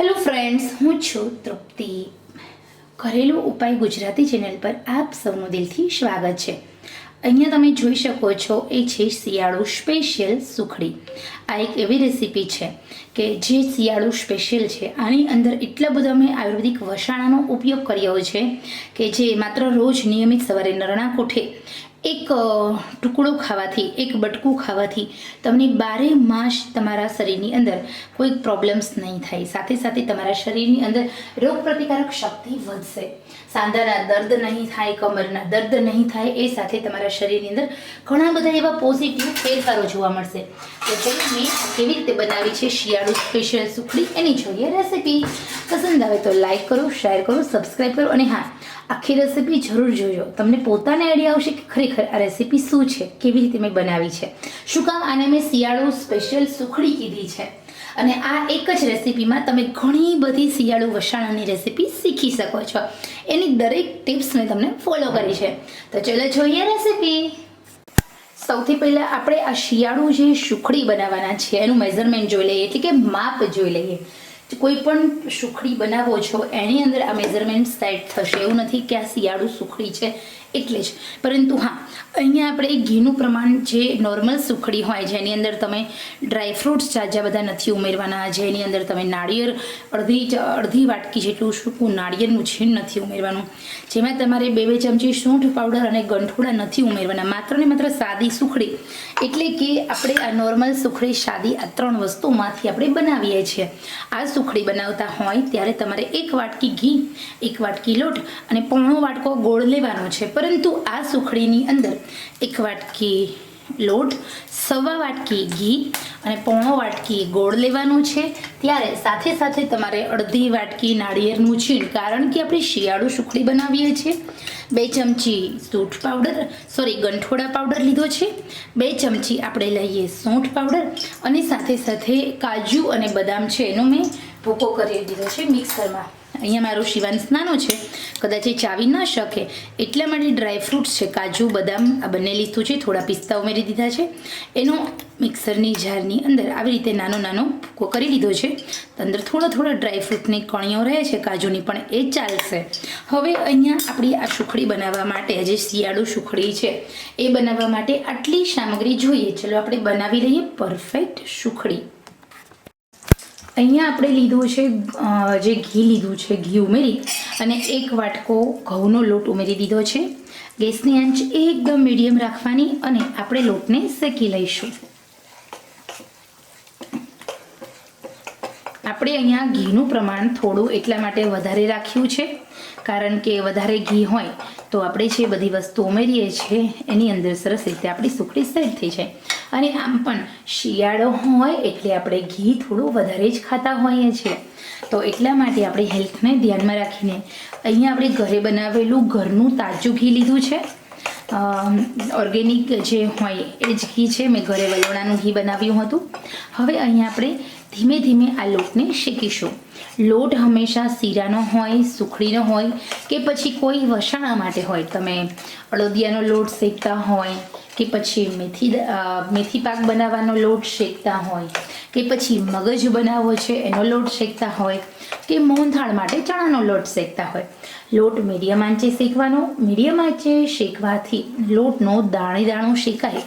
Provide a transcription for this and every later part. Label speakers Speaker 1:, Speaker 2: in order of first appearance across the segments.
Speaker 1: Hello friends હું છું તૃપ્તિ. ઘરેલું ઉપાય ગુજરાતી ચેનલ પર આપ સૌનું દિલથી સ્વાગત છે. અહીંયા તમે જોઈ શકો છો, એ છે શિયાળુ સ્પેશિયલ સુખડી. આ એક એવી રેસીપી છે કે જે શિયાળુ સ્પેશિયલ છે. આની અંદર એટલા બધા અમે આયુર્વેદિક વસાણાનો ઉપયોગ કર્યો છે કે જે માત્ર રોજ નિયમિત સવારે નરણા કોઠે એક ટુકડો ખાવાથી, એક બટકું ખાવાથી તમને બારે માસ તમારા શરીરની અંદર કોઈ પ્રોબ્લેમ્સ નહીં થાય. સાથે સાથે તમારા શરીરની અંદર રોગ પ્રતિકારક શક્તિ વધશે. સાંધાના દર્દ નહીં થાય, કમરના દર્દ નહીં થાય, એ સાથે તમારા શરીરની અંદર ઘણા બધા એવા પોઝિટિવ ફેરફારો જોવા મળશે. તો ચલો મેં કેવી રીતે બનાવી છે શિયાળુ સ્પેશિયલ સુખડી એની જોઈએ રેસીપી પસંદ આવે તો લાઈક કરો શેર કરો સબસ્ક્રાઈબ કરો અને હા, આખી રેસીપી જરૂર જોજો. તમને પોતાને આઈડિયા આવશે કે ખરેખર આ રેસીપી શું છે? કેવી રીતે મેં બનાવી છે? શું કામ આને મેં શિયાળુ સ્પેશિયલ સુખડી કીધી છે? અને આ એક જ રેસીપીમાં તમે ઘણી બધી શિયાળુ વસાણાની રેસીપી શીખી શકો છો. એની દરેક ટિપ્સ મેં તમને ફોલો કરી છે. તો ચલો જોઈએ રેસીપી સૌથી પહેલાં આપણે આ શિયાળુ જે સુખડી બનાવવાના છે, એનું મેઝરમેન્ટ જોઈ લઈએ, એટલે કે માપ જોઈ લઈએ. કોઈ પણ સુખડી બનાવો છો, એની અંદર આ મેઝરમેન્ટ સેટ થશે. એવું નથી કે આ શિયાળુ સુખડી છે. એટલે જ. પરંતુ હા, અહીંયા આપણે ઘીનું પ્રમાણ જે નોર્મલ સુખડી હોય, જેની અંદર તમે ડ્રાય ફ્રૂટ્સ જાજા બધા નથી ઉમેરવાના, જેની અંદર તમે નાળિયેર અડધી અડધી વાટકી જેટલું સૂકું નાળિયેરનું છીણ નથી ઉમેરવાનું, જેમાં તમારે બે બે ચમચી સૂંઠ પાવડર અને ગંઠોડા નથી ઉમેરવાના. માત્ર ને માત્ર સાદી સુખડી. એટલે કે આપણે આ નોર્મલ સુખડી સાદી આ ત્રણ વસ્તુમાંથી આપણે બનાવીએ છીએ. આ સુખડી બનાવતા હોય ત્યારે તમારે એક વાટકી ઘી, એક વાટકી લોટ અને પોણો વાટકો ગોળ લેવાનો છે. પરંતુ આ સુખડીની અંદર એક વાટકી લોટ, સવા વાટકી ઘી અને પોણો વાટકી ગોળ લેવાનું છે. ત્યારે સાથે સાથે તમારે અડધી વાટકી નાળિયેરનું છીણ, કારણ કે આપણે શિયાળુ સુખડી બનાવીએ છીએ. બે ચમચી સૂંઠ પાવડર, સોરી, ગંઠોડા પાવડર લીધો છે. બે ચમચી આપણે લઈએ સૂંઠ પાવડર અને સાથે સાથે કાજુ અને બદામ છે એનો મેં ભૂકો કરી દીધો છે મિક્સરમાં. અહીંયા મારો શિવાંશ નાનો છે. કદાચ એ ચાવી ન શકે. એટલા માટે ડ્રાયફ્રૂટ્સ છે, કાજુ, બદામ, આ બંને લીધું છે. થોડા પિસ્તા ઉમેરી દીધા છે. એનો મિક્સરની જારની અંદર આવી રીતે નાનો નાનો ભૂકો કરી લીધો છે. અંદર થોડા થોડા ડ્રાય ફ્રૂટની કણીઓ રહે છે, કાજુની પણ એ ચાલશે. હવે અહીંયા આપણી આ સુખડી બનાવવા માટે જે શિયાળુ સુખડી છે, એ બનાવવા માટે આટલી સામગ્રી જોઈએ. ચલો આપણે બનાવી લઈએ પરફેક્ટ સુખડી. અહીંયા આપણે લીધું છે જે ઘી લીધું છે, ઘી ઉમેરી અને એક વાટકો ઘઉંનો લોટ ઉમેરી દીધો છે. ગેસની આંચ એકદમ મીડિયમ રાખવાની અને આપણે લોટને શેકી લઈશું. આપણે અહીંયા ઘીનું પ્રમાણ થોડું એટલા માટે વધારે રાખ્યું છે, કારણ કે વધારે ઘી હોય તો આપણે જે બધી વસ્તુ ઉમેરીએ છીએ, એની અંદર સરસ રીતે આપણી સુખડી સેટ થઈ જાય. અને આમ પણ શિયાળો હોય એટલે આપણે ઘી થોડું વધારે જ ખાતા હોઈએ છીએ. તો એટલા માટે આપણે હેલ્થને ધ્યાનમાં રાખીને અહીંયા આપણે ઘરે બનાવેલું ઘરનું તાજું ઘી લીધું છે. ઓર્ગેનિક જે હોય એ જ ઘી છે, મેં ઘરે વલોણાનું ઘી બનાવ્યું હતું. હવે અહીંયા આપણે ધીમે ધીમે આ લોટને શેકીશું. લોટ હંમેશા શીરાનો હોય, સુખડીનો હોય કે પછી કોઈ વસાણા માટે હોય. તમે અળદિયાનો લોટ શેકતા હોય કે પછી મેથી મેથી પાક બનાવવાનો લોટ શેકતા હોય કે પછી મગજ બનાવવો છે એનો લોટ શેકતા હોય કે મોહનથાળ માટે ચણાનો લોટ શેકતા હોય. લોટ મીડિયમ આંચે શેકવાનો, મીડિયમ આંચે શેકવાથી લોટનો દાણે દાણો શેકાય.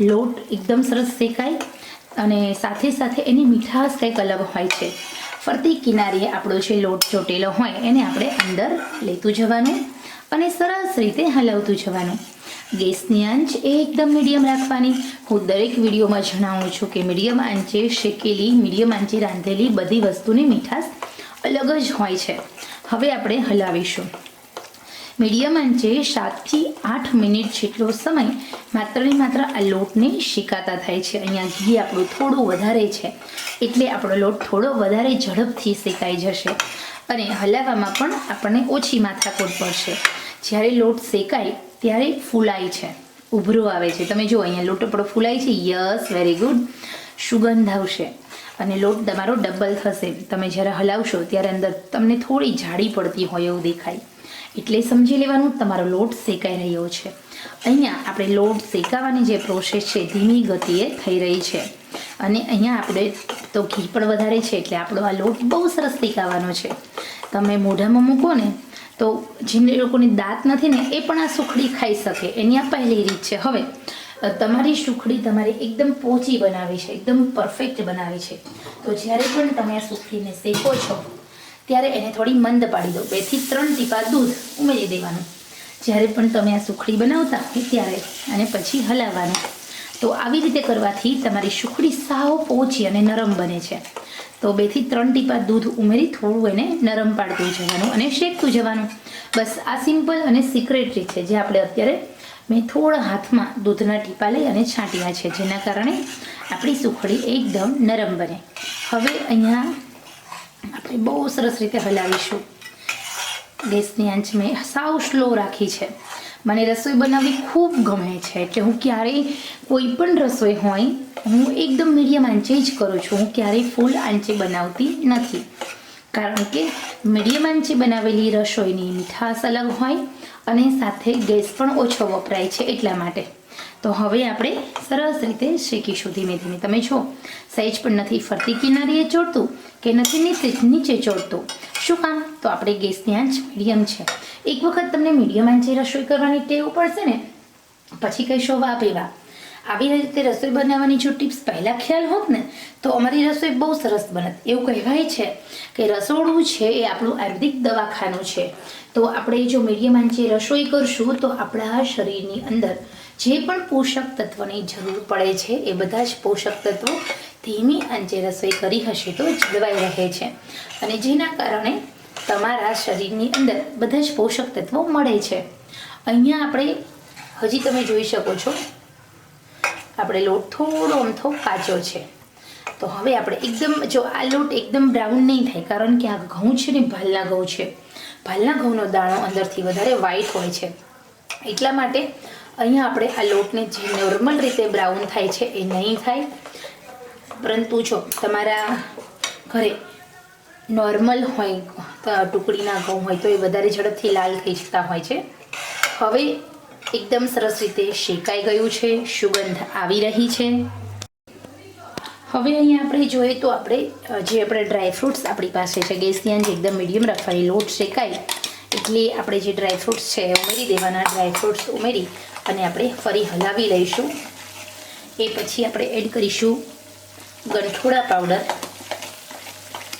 Speaker 1: લોટ એકદમ સરસ શેકાય અને સાથે સાથે એની મીઠાશ કંઈક અલગ હોય છે. ફરતી કિનારીએ આપણો જે લોટ ચોટેલો હોય એને આપણે અંદર લેતું જવાનું અને સરસ રીતે હલાવતું જવાનું. ગેસની આંચ એકદમ મીડિયમ રાખવાની. હું દરેક વિડીયોમાં જણાવું છું કે મીડિયમ આંચે શેકેલી, મીડિયમ આંચે રાંધેલી બધી વસ્તુની મીઠાશ અલગ જ હોય છે. હવે આપણે હલાવીશું. મીડિયમ આંચે સાતથી આઠ મિનિટ જેટલો સમય માત્ર ને માત્ર આ લોટને શેકાતા થાય છે. અહીંયા ઘી આપણું થોડું વધારે છે. એટલે આપણો લોટ થોડો વધારે ઝડપથી શેકાઈ જશે અને હલાવવામાં પણ આપણને ઓછી માથાકૂટ પડશે. જ્યારે લોટ શેકાય ત્યારે ફૂલાય છે. ઉભરો આવે છે. તમે જુઓ, અહીંયા લોટ આપણો ફૂલાય છે. Yes, very good. સુગંધ આવશે અને લોટ તમારો ડબલ થશે. તમે જ્યારે હલાવશો ત્યારે અંદર તમને થોડી જાડી પડતી હોય એવું દેખાય. એટલે સમજી લેવાનું, તમારો લોટ શેકાઈ રહ્યો છે. અહીંયા આપણે લોટ શેકાવાની જે પ્રોસેસ છે, ધીમી ગતિએ થઈ રહી છે. અને અહીંયા આપણે તો ઘી પણ વધારે છે, એટલે આપણો આ લોટ બહુ સરસ શેકાવાનો છે. તમે મોઢામાં મૂકો ને, તો જેમને લોકોની દાંત નથી ને, એ પણ આ સુખડી ખાઈ શકે. એની આ પહેલી રીત છે. હવે તમારી સુખડી તમારે એકદમ પોચી બનાવી છે, એકદમ પરફેક્ટ બનાવી છે. તો જ્યારે પણ તમે આ સુખડીને શેકો છો ત્યારે એને થોડી મંદ પાડી દો બેથી ત્રણ ટીપા દૂધ ઉમેરી દેવાનું. જ્યારે પણ તમે આ સુખડી બનાવતા હોય ત્યારે અને પછી હલાવવાનું. તો આવી રીતે કરવાથી તમારી સુખડી સાવ પોચી અને નરમ બને છે. તો બેથી ત્રણ ટીપા દૂધ ઉમેરી થોડું એને નરમ પાડતું જવાનું અને શેકતું જવાનું. બસ આ સિમ્પલ અને સિક્રેટ રીત છે, જે આપણે અત્યારે મેં થોડા હાથમાં દૂધના ટીપા લઈ અને છાંટ્યા છે, જેના કારણે આપણી સુખડી એકદમ નરમ બને. હવે અહીંયા આપણે બહુ સરસ રીતે હલાવીશું. ગેસની આંચ મેં સાવ સ્લો રાખી છે. મને રસોઈ બનાવવી ખૂબ ગમે છે, એટલે હું ક્યારેય કોઈ પણ રસોઈ હોય, હું એકદમ મીડિયમ આંચે જ કરું છું. હું ક્યારેય ફૂલ આંચે બનાવતી નથી. કારણ કે મીડિયમ આંચે બનાવેલી રસોઈની મીઠાશ અલગ હોય અને સાથે ગેસ પણ ઓછો વપરાય છે એટલા માટે. તો હવે આપણે સરસ રીતે શેકીશું ધીમે ધીમે. તમે છો સહેજ પણ નથી ફરતી કિનારીએ ચોડતું કે નથી નીચે નીચે ચોડતું. શું કામ? તો આપણે ગેસની આંચ મીડિયમ છે. એક વખત તમને મીડિયમ આંચે રસોઈ કરવાની ટેવ પડશે ને, પછી કહીશો વાહ ભાઈ આવી રીતે રસોઈ બનાવવાની જો ટિપ્સ પહેલાં ખ્યાલ હોત ને, તો અમારી રસોઈ બહુ સરસ બનત. એવું કહેવાય છે કે રસોડું છે એ આપણું આયુર્વેદિક દવાખાનું છે. તો આપણે જો મીડિયમ આંચે રસોઈ કરશું, તો આપણા શરીરની અંદર જે પણ પોષક તત્વની જરૂર પડે છે, એ બધા જ પોષક તત્વો ધીમી આંચે રસોઈ કરી હશે તો જળવાઈ રહે છે. અને જેના કારણે તમારા શરીરની અંદર બધા જ પોષક તત્વો મળે છે. અહીંયા આપણે, હજી તમે જોઈ શકો છો, આપણે લોટ થોડો અમથો કાચો છે. તો હવે આપણે એકદમ, જો આ લોટ એકદમ બ્રાઉન નહીં થાય, કારણ કે આ ઘઉં છે ને, ભાલના ઘઉં છે. ભાલના ઘઉંનો દાણો અંદરથી વધારે વ્હાઈટ હોય છે. એટલા માટે અહીંયા આપણે આ લોટને જે નોર્મલ રીતે બ્રાઉન થાય છે, એ નહીં થાય. પરંતુ જો તમારા ઘરે નોર્મલ હોય ટુકડીના ઘઉં હોય, તો એ વધારે ઝડપથી લાલ થઈ જતા હોય છે. હવે એકદમ સરસ રીતે શેકાઈ ગયું છે, સુગંધ આવી રહી છે. હવે અહીંયા આપણે જોઈએ તો આપણે જે આપણે ડ્રાયફ્રૂટ્સ આપણી પાસે છે, ગેસની આંચ એકદમ મીડિયમ રાખવાની લોટ શેકાય, એટલે આપણે જે ડ્રાયફ્રૂટ્સ છે ઉમેરી દેવાના ડ્રાયફ્રૂટ્સ ઉમેરી અને આપણે ફરી હલાવી લઈશું. એ પછી આપણે એડ કરીશું. ગંઠોડા પાવડર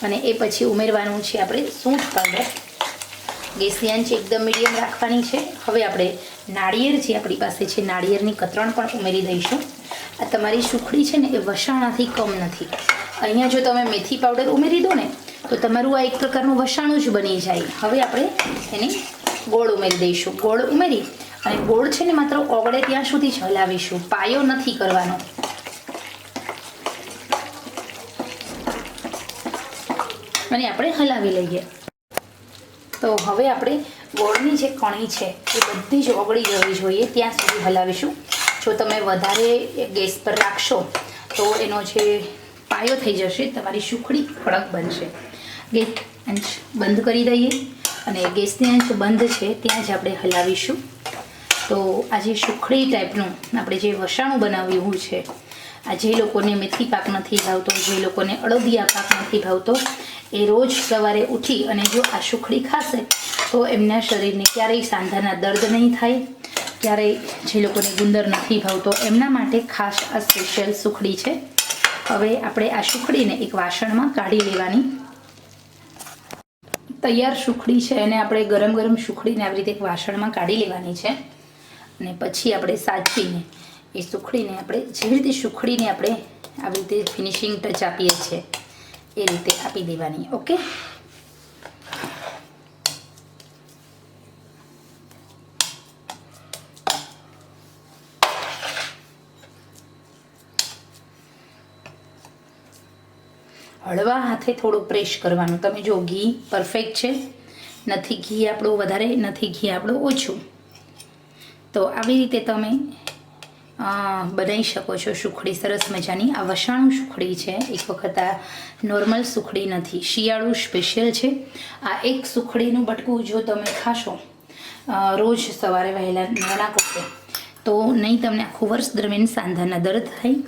Speaker 1: અને એ પછી ઉમેરવાનું છે આપણે સૂંઠ પાવડર ગેસની આંચ એકદમ મીડિયમ રાખવાની છે. હવે આપણે નાળિયેર જે આપણી પાસે છે, નાળિયેરની કતરણ પણ ઉમેરી દઈશું. આ તમારી સુખડી છે ને, એ વસાણાથી કમ નથી. અહીંયા જો તમે મેથી પાવડર ઉમેરી દો ને, તો તમારું આ એક પ્રકારનું વસાણું જ બની જાય. હવે આપણે એને ગોળ ઉમેરી દઈશું. ગોળ ઉમેરી અને ગોળ છે ને માત્ર ઓગળે ત્યાં સુધી જ હલાવીશું. પાયો નથી કરવાનો. અને આપણે હલાવી લઈએ. તો હવે આપણે ગોળની જે કણી છે, એ બધી જ ઓગળી જવી જોઈએ, ત્યાં સુધી હલાવીશું. જો તમે વધારે ગેસ પર રાખશો, તો એનો જે પાયો થઈ જશે, તમારી સુખડી કડક બનશે. ગેસ આંચ બંધ કરી દઈએ અને ગેસની આંચ બંધ છે, ત્યાં જ આપણે હલાવીશું. તો આ જે સુખડી ટાઈપનું આપણે જે વસાણું બનાવ્યું છે, આ જે લોકોને મેથી પાક નથી ભાવતો, જે લોકોને અડદિયા પાક નથી ભાવતો એ રોજ સવારે ઉઠી અને જો આ સુખડી ખાશે, તો એમના શરીરને ક્યારેય સાંધાના દર્દ નહીં થાય. ક્યારેય જે લોકોને ગુંદર નથી ભાવતો, એમના માટે ખાસ આ સ્પેશિયલ સુખડી છે. હવે આપણે આ સુખડીને એક વાસણમાં કાઢી લેવાની. તૈયાર સુખડી છે એને આપણે ગરમ ગરમ સુખડીને આવી રીતે એક વાસણમાં કાઢી લેવાની છે. અને પછી આપણે સાચવીને એ સુખડીને આપણે જેવી રીતે સુખડીને આપણે આવી રીતે ફિનિશિંગ ટચ આપીએ છીએ. એ રીતે આપી દેવાની, ઓકે? હળવા હાથે થોડું પ્રેસ કરવાનું. તમે જો ઘી પરફેક્ટ છે. નથી ઘી આપણું વધારે, નથી ઘી આપણું ઓછું. તો આવી રીતે તમે બનાવી શકો છો સુખડી, સરસ મજાની. આ વસાણું સુખડી છે. એક વખત આ નોર્મલ સુખડી નથી. શિયાળું સ્પેશિયલ છે. આ એક સુખડીનું બટકું જો તમે ખાશો રોજ સવારે વહેલા નાના કોપે તો નહીં તમને આખું વર્ષ દરમિયાન સાંધાના દર્દ થાય,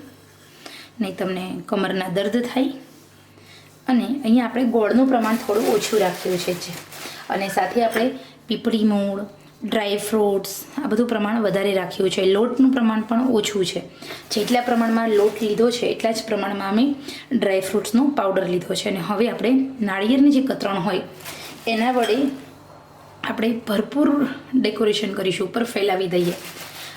Speaker 1: નહીં તમને કમરના દર્દ થાય. અને અહીંયા આપણે ગોળનું પ્રમાણ થોડું ઓછું રાખ્યું છે અને સાથે આપણે પીપળી મૂળ ડ્રાય ફ્રૂટ્સ આ બધું પ્રમાણ વધારે રાખ્યું છે. લોટનું પ્રમાણ પણ ઓછું છે. જેટલા પ્રમાણમાં લોટ લીધો છે, એટલા જ પ્રમાણમાં અમે ડ્રાય ફ્રૂટ્સનો પાવડર લીધો છે. અને હવે આપણે નાળિયેરની જે કતરણ હોય, એના વડે આપણે ભરપૂર ડેકોરેશન કરીશું, ઉપર ફેલાવી દઈએ.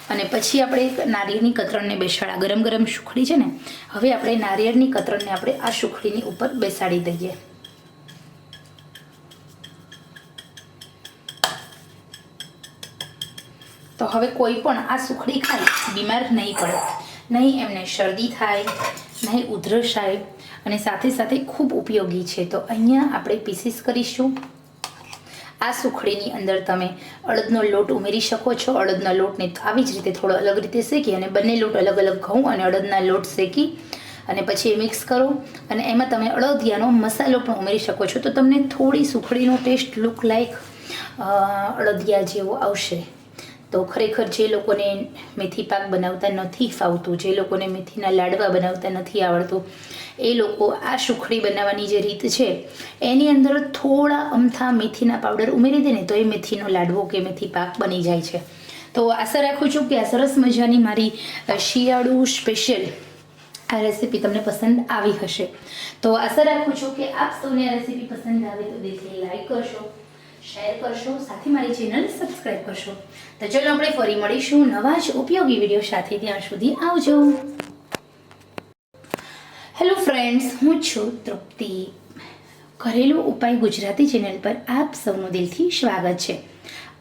Speaker 1: અને પછી આપણે નારિયેળની કતરણને બેસાડા ગરમ ગરમ સુખડી છે ને, હવે આપણે નારિયેળની કતરણને આપણે આ સુખડીની ઉપર બેસાડી દઈએ. તો હવે કોઈ પણ આ સુખડી ખાય, બીમાર નહીં પડે. નહીં એમને શરદી થાય, નહીં ઉધરસ થાય, અને સાથે સાથે ખૂબ ઉપયોગી છે. તો અહીંયા આપણે પીસીસ કરીશું. આ સુખડીની અંદર તમે અડદનો લોટ ઉમેરી શકો છો. અડદના લોટને આવી જ રીતે થોડો અલગ રીતે શેકી અને બંને લોટ અલગ અલગ ઘઉં અને અડદના લોટ શેકી અને પછી એ મિક્સ કરો. અને એમાં તમે અડદિયાનો મસાલો પણ ઉમેરી શકો છો. તો તમને થોડી સુખડીનો ટેસ્ટ લુક લાઈક અડદિયા જેવો આવશે. તો ખરેખર જે લોકોને મેથી પાક બનાવતા નથી ફાવતું, જે લોકોને મેથીના લાડવા બનાવતા નથી આવડતું, એ લોકો આ સુખડી બનાવવાની જે રીત છે, એની અંદર થોડા અમથા મેથીના પાવડર ઉમેરી દે ને તો એ મેથીનો લાડવો કે મેથી પાક બની જાય છે. તો આશા રાખું છું કે આ સરસ મજાની મારી શિયાળુ સ્પેશિયલ આ રેસીપી તમને પસંદ આવી હશે. તો આશા રાખું છું કે આપ સૌને આ રેસીપી પસંદ આવે તો દિલથી લાઈક કરશો. શેર કરશો, સાથે મારી ચેનલ સબસ્ક્રાઈબ કરશો. તો ચલો આપણે ફરી મળીશું નવા જ ઉપયોગી વીડિયો સાથે. ત્યાં સુધી આવજો. હેલો ફ્રેન્ડ્સ હું છું તૃપ્તિ. ઘરેલું ઉપાય ગુજરાતી ચેનલ પર આપ સૌનું દિલથી સ્વાગત છે.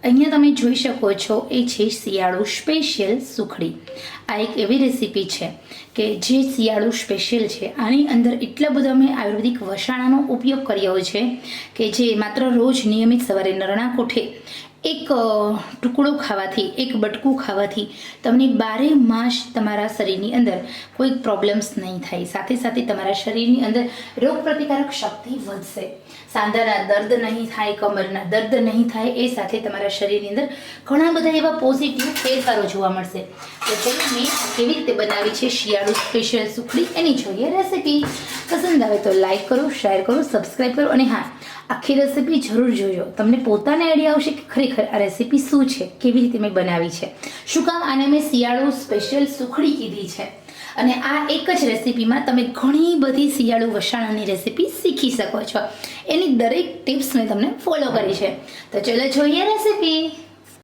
Speaker 1: અહીંયા તમે જોઈ શકો છો, એ છે શિયાળુ સ્પેશિયલ સુખડી. આ એક એવી રેસીપી છે કે જે શિયાળુ સ્પેશિયલ છે. આની અંદર એટલા બધા અમે આયુર્વેદિક વસાણાનો ઉપયોગ કર્યો છે કે જે માત્ર રોજ નિયમિત સવારે નરણા કોઠે એક ટુકડો ખાવાથી, એક બટકું ખાવાથી તમને બારે માસ તમારા શરીરની અંદર કોઈ પ્રોબ્લેમ્સ નહીં થાય. સાથે સાથે તમારા શરીરની અંદર રોગપ્રતિકારક શક્તિ વધશે. સાંધાના દર્દ નહીં થાય, કમરના દર્દ નહીં થાય, એ સાથે તમારા શરીરની અંદર ઘણા બધા એવા પોઝિટિવ ફેરફારો જોવા મળશે. તો ચલો મેં કેવી રીતે બનાવી છે શિયાળુ સ્પેશિયલ સુખડી એની જોઈએ રેસીપી પસંદ આવે તો લાઈક કરો શેર કરો સબસ્ક્રાઈબ કરો અને હા, આખી રેસીપી જરૂર જોજો. તમને પોતાને આઈડિયા આવશે કે ખરેખર આ રેસીપી શું છે, કેવી રીતે મેં બનાવી છે. શું કામ આને મેં શિયાળુ સ્પેશિયલ સુખડી કીધી છે? અને આ એક જ રેસીપીમાં તમે ઘણી બધી શિયાળુ વસાણાની રેસીપી શીખી શકો છો. એની દરેક ટિપ્સ મેં તમને ફોલો કરી છે. તો ચલો જોઈએ રેસીપી.